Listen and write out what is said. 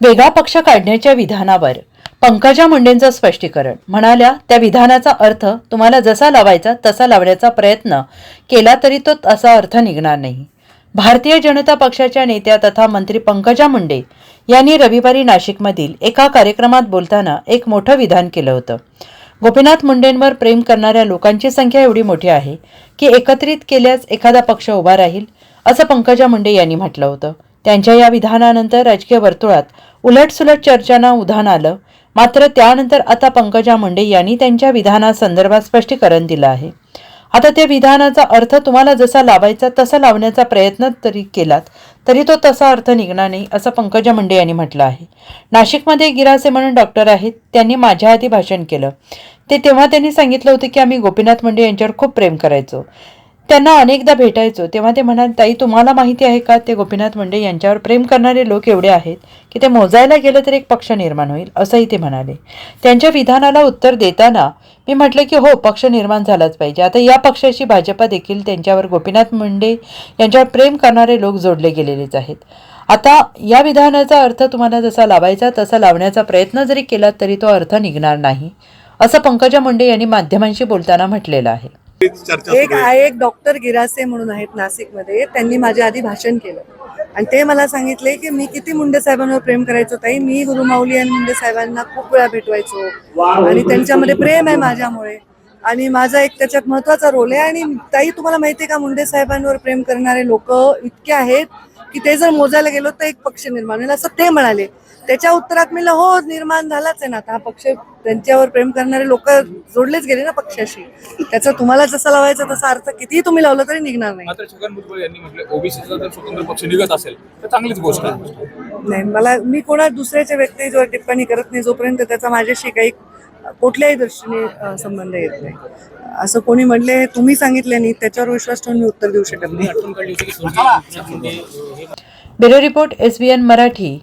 वेगळा पक्ष काढण्याच्या विधानावर. पंकजा मुंडेंचं स्पष्टीकरण. म्हणाल्या त्या विधानाचा अर्थ तुम्हाला जसा लावायचा तसा लावण्याचा प्रयत्न केला तरी तो तसा अर्थ निघणार नाही. भारतीय जनता पक्षाच्या नेत्या तथा मंत्री पंकजा मुंडे यांनी रविवारी नाशिकमधील एका कार्यक्रमात बोलताना एक मोठं विधान केलं होतं. गोपीनाथ मुंडेंवर प्रेम करणाऱ्या लोकांची संख्या एवढी मोठी आहे की एकत्रित केल्यास एखादा पक्ष उभा राहील असं पंकजा मुंडे यांनी म्हटलं होतं. त्यांच्या या विधानानंतर राजकीय वर्तुळात उलटसुलट चर्चांना उधाण आलं मात्र त्यानंतर आता पंकजा मुंडे यांनी त्यांच्या विधानासंदर्भात स्पष्टीकरण दिलं आहे. आता त्या विधानाचा अर्थ तुम्हाला जसा लावायचा तसा लावण्याचा प्रयत्न तरी केलात तरी तो तसा अर्थ निघणार नाही असं पंकजा मुंडे यांनी म्हटलं आहे. नाशिकमध्ये गिरासे म्हणून डॉक्टर आहेत त्यांनी माझ्या आधी भाषण केलं. ते तेव्हा त्यांनी सांगितलं होतं की आम्ही गोपीनाथ मुंडे यांच्यावर खूप प्रेम करायचो. त्यांना अनेकदा भेटायचो. तेव्हा ते म्हणाले ताई तुम्हाला माहिती आहे का ते गोपीनाथ मुंडे यांच्यावर प्रेम करणारे लोक एवढे आहेत की ते मोजायला गेलं तर एक पक्ष निर्माण होईल असंही ते म्हणाले. त्यांच्या विधानाला उत्तर देताना मी म्हटलं की हो पक्ष निर्माण झालाच पाहिजे. आता या पक्षाशी भाजपा देखील त्यांच्यावर गोपीनाथ मुंडे यांच्यावर प्रेम करणारे लोक जोडले गेलेलेच आहेत. आता या विधानाचा अर्थ तुम्हाला जसा लावायचा तसा लावण्याचा प्रयत्न जरी केला तरी तो अर्थ निघणार नाही असं पंकजा मुंडे यांनी माध्यमांशी बोलताना म्हटलेलं आहे. एक आहे. आहे एक डॉक्टर गिरासे म्हणून आहेत नाशिकमध्ये. त्यांनी माझ्या आधी भाषण केलं. आणि ते मला सांगितले की मी किती मुंडे साहेबांवर प्रेम करायचो ताई? मी गुरुमाऊली आणि मुंडे साहेबांना खूप वेळा भेटवायचो. आणि त्यांच्यामध्ये प्रेम आहे माझ्यामुळे. आणि माझा एक त्याच्यात महत्त्वाचा रोल आहे. आणि ताई तुम्हाला माहिती आहे का मुंडे साहेबांवर प्रेम करणारे लोक इतके आहेत की ते जर मोजायला गेलो तर एक पक्ष निर्माण होईल. असं ते म्हणाले. त्याच्या उत्तरात मी हो निर्माण झालाच आहे ना. आता हा पक्ष त्यांच्यावर प्रेम करणारे लोक जोडलेच गेले ना पक्षाशी. त्याचा तुम्हाला जसा लावायचा तसा अर्थ कितीही तुम्ही लावला तरी निघणार नाही. मात्र छगन भुजबळ यांनी म्हटलं ओबीसीचा जर स्वतंत्र पक्ष निघत असेल तर चांगलीच गोष्ट आहे. नाही मला मी कोणा दुसऱ्याच्या व्यक्तीवर टिप्पणी करत नाही जोपर्यंत त्याचा माझ्याशी काही कुठल्याही दृष्टीने अ, संबंध येत नाही. असं कोणी म्हणले हे तुम्ही सांगितले नाही त्याच्यावर विश्वास ठेवून मी उत्तर देऊ शकत नाही. आठवण काढली होती की स्वर्गीय एकनाथ मुंडे हे ब्युरो रिपोर्ट एस मराठी.